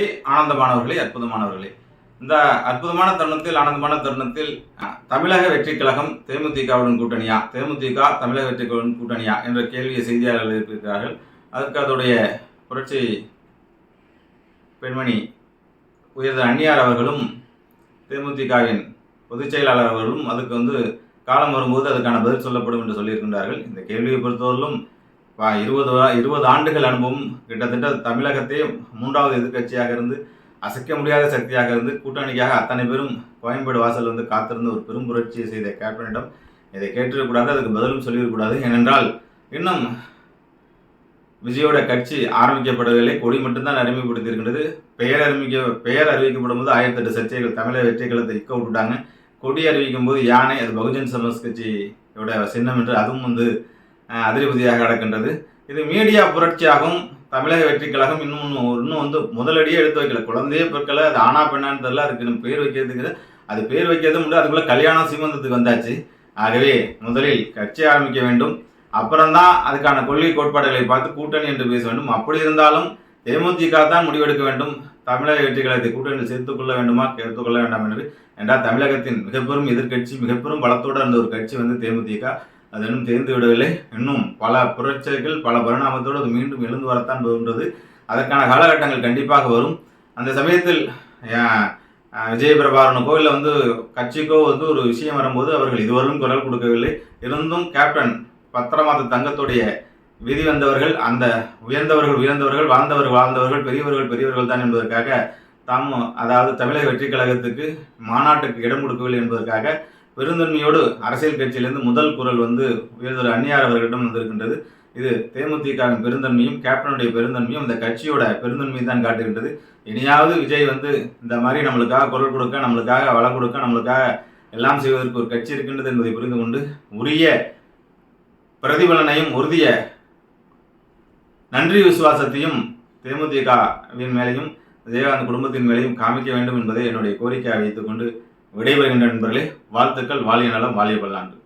நண்பர்களே ஆனந்தமானவர்களே அற்புதமானவர்களே. இந்த அற்புதமான தருணத்தில் ஆனந்தமான தருணத்தில் தமிழக வெற்றி கழகம் தேமுதிகவுடன் கூட்டணியா? தேமுதிக தமிழக வெற்றி கழகம் கூட்டணியா? என்ற கேள்வியை செய்தியாளர்கள் எழுப்பியிருக்கிறார்கள். அதற்கு அதோடைய புரட்சி பெண்மணி உயர்ந்த அந்நியார் அவர்களும் தேமுதிகவின் பொதுச் செயலாளர் அவர்களும் அதுக்கு வந்து காலம் வரும்போது அதுக்கான பதில் சொல்லப்படும் என்று சொல்லியிருக்கின்றார்கள். இந்த கேள்வியை பொறுத்தவரையிலும் இருபது இருபது ஆண்டுகள் அனுபவம் கிட்டத்தட்ட தமிழகத்தை மூன்றாவது எதிர்க்கட்சியாக இருந்து அசைக்க முடியாத சக்தியாக இருந்து கூட்டணிக்காக அத்தனை பேரும் கோயம்பேடு வாசல் வந்து காத்திருந்து ஒரு பெரும் புரட்சியை செய்த கேப்டனிடம் இதை கேட்டிருக்கக்கூடாது அதுக்கு பதிலும் சொல்லியிருக்கக்கூடாது. ஏனென்றால் இன்னும் விஜயோட கட்சி ஆரம்பிக்கப்படவில்லை. கொடி மட்டும்தான் அறிமுகப்படுத்தியிருக்கின்றது. பெயர் அறிவிக்க பெயர் அறிவிக்கப்படும் போது ஆயிரத்தெட்டு சர்ச்சைகள் தமிழக வெற்றி இக்க விட்டுட்டாங்க. கொடி அறிவிக்கும் போது யானை அது பகுஜன் சமாஜ் கட்சியோட சின்னம் என்று அதுவும் வந்து அதிரபதியாக நடக்கின்றது இது மீடியா புரட்சியாகவும் தமிழக வெற்றி கழகம் இன்னும் இன்னும் இன்னும் வந்து முதலடியே எடுத்து வைக்கல. குழந்தையே பிறக்கல அது ஆனா பெண்ணான்னு தெரியல. அதுக்கு நம்ம பேர் வைக்கிறதுக்கு அது பேர் வைக்கிறதும் உண்டு. அதுக்குள்ள கல்யாணம் சீமந்தத்துக்கு வந்தாச்சு. ஆகவே முதலில் கட்சி ஆரம்பிக்க வேண்டும். அப்புறம்தான் அதுக்கான கொள்கை கோட்பாடுகளை பார்த்து கூட்டணி என்று பேச வேண்டும். அப்படி இருந்தாலும் தேமுதிக தான் முடிவெடுக்க வேண்டும். தமிழக வெற்றி கழகத்தை கூட்டணியில் சேர்த்துக் கொள்ள வேண்டுமா? சேர்த்துக் கொள்ள வேண்டாம்? என்று. என்றால் தமிழகத்தின் மிகப்பெரும் எதிர்க்கட்சி மிகப்பெரும் பலத்தோடு இருந்த ஒரு கட்சி வந்து தேமுதிக. அது இன்னும் விடவில்லை. இன்னும் பல புரட்சிகள் பல பரிணாமத்தோடு அது மீண்டும் எழுந்து வரத்தான் போகின்றது. அதற்கான காலகட்டங்கள் கண்டிப்பாக வரும். அந்த சமயத்தில் அஹ், விஜய இல்லை வந்து கட்சிக்கோ வந்து ஒரு விஷயம் வரும்போது அவர்கள் இதுவரையும் குரல் கொடுக்கவில்லை. இருந்தும் கேப்டன் பத்திரமாத தங்கத்துடைய விதி வந்தவர்கள் அந்த உயர்ந்தவர்கள் உயர்ந்தவர்கள் வாழ்ந்தவர்கள் வாழ்ந்தவர்கள் பெரியவர்கள் பெரியவர்கள் தான் என்பதற்காக தாம் அதாவது தமிழக வெற்றி கழகத்துக்கு மாநாட்டுக்கு இடம் கொடுக்கவில்லை என்பதற்காக பெருந்தன்மையோடு அரசியல் கட்சியிலிருந்து முதல் குரல் வந்து உயர்ந்த அந்நியார் அவர்களிடம் வந்திருக்கின்றது. இது தேமுதிகவின் பெருந்தன்மையும் கேப்டனுடைய பெருந்தன்மையும் இந்த கட்சியோட பெருந்தன்மையும் தான் காட்டுகின்றது. இனியாவது விஜய் வந்து இந்த மாதிரி நம்மளுக்காக குரல் கொடுக்க நம்மளுக்காக வளம் கொடுக்க நம்மளுக்காக எல்லாம் செய்வதற்கு ஒரு கட்சி இருக்கின்றது என்பதை புரிந்து கொண்டு உரிய பிரதிபலனையும் உறுதிய நன்றி விசுவாசத்தையும் தேமுதிகவின் மேலையும் விஜயகாந்த் குடும்பத்தின் மேலையும் காமிக்க வேண்டும் என்பதை என்னுடைய கோரிக்கையை வைத்துக்கொண்டு விடைபெறுகின்ற நண்பர்களே வாழ்த்துக்கள் வாலிய நலம் வாலிய பல்லாண்டு.